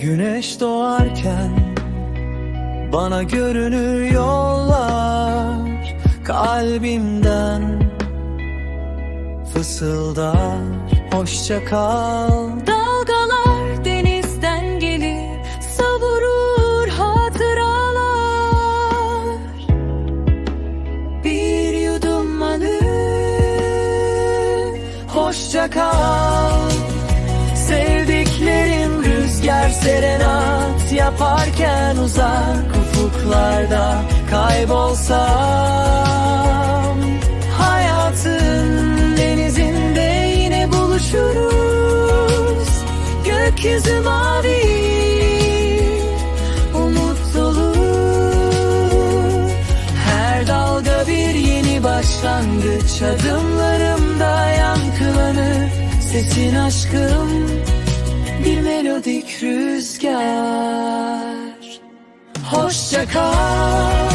Güneş doğarken bana görünür yollar kalbimden fısıldar. Hoşça kal. Dalgalar denizden gelir savurur hatıralar. Bir yudum alır. Hoşça kal. Sevdiklerim serenat yaparken uzak ufuklarda kaybolsam hayatın denizinde yine buluşuruz. Gökyüzü mavi umut dolu her dalga bir yeni başlangıç Adımlarımda yankılanır. Sesin aşkım Bir melodik rüzgar. Hoşça kal.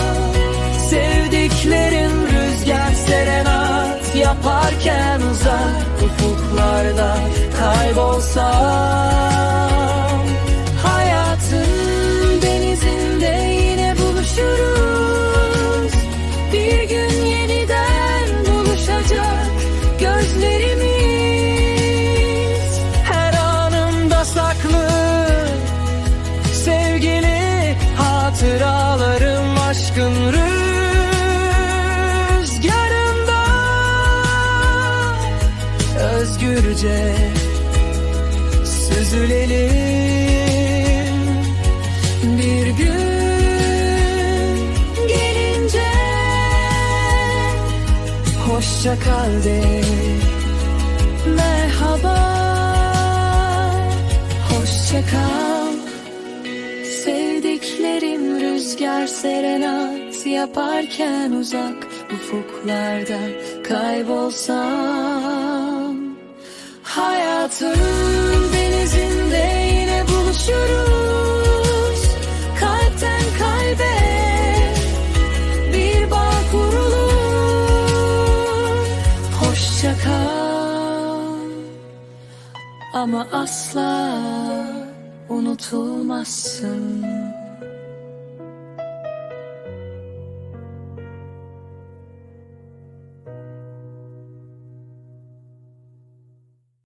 Sevdiklerim rüzgar serenat Yaparken uzak ufuklarda Kaybolsam Özgürce süzülelim. Bir gün gelince hoşça kal de. Merhaba hoşça kal. Sevdiklerim rüzgar serenat yaparken uzak ufuklarda kaybolsam Hayatın denizinde yine buluşuruz. Kalpten kalbe bir bağ kurulur. Hoşça kal. Ama asla unutulmazsın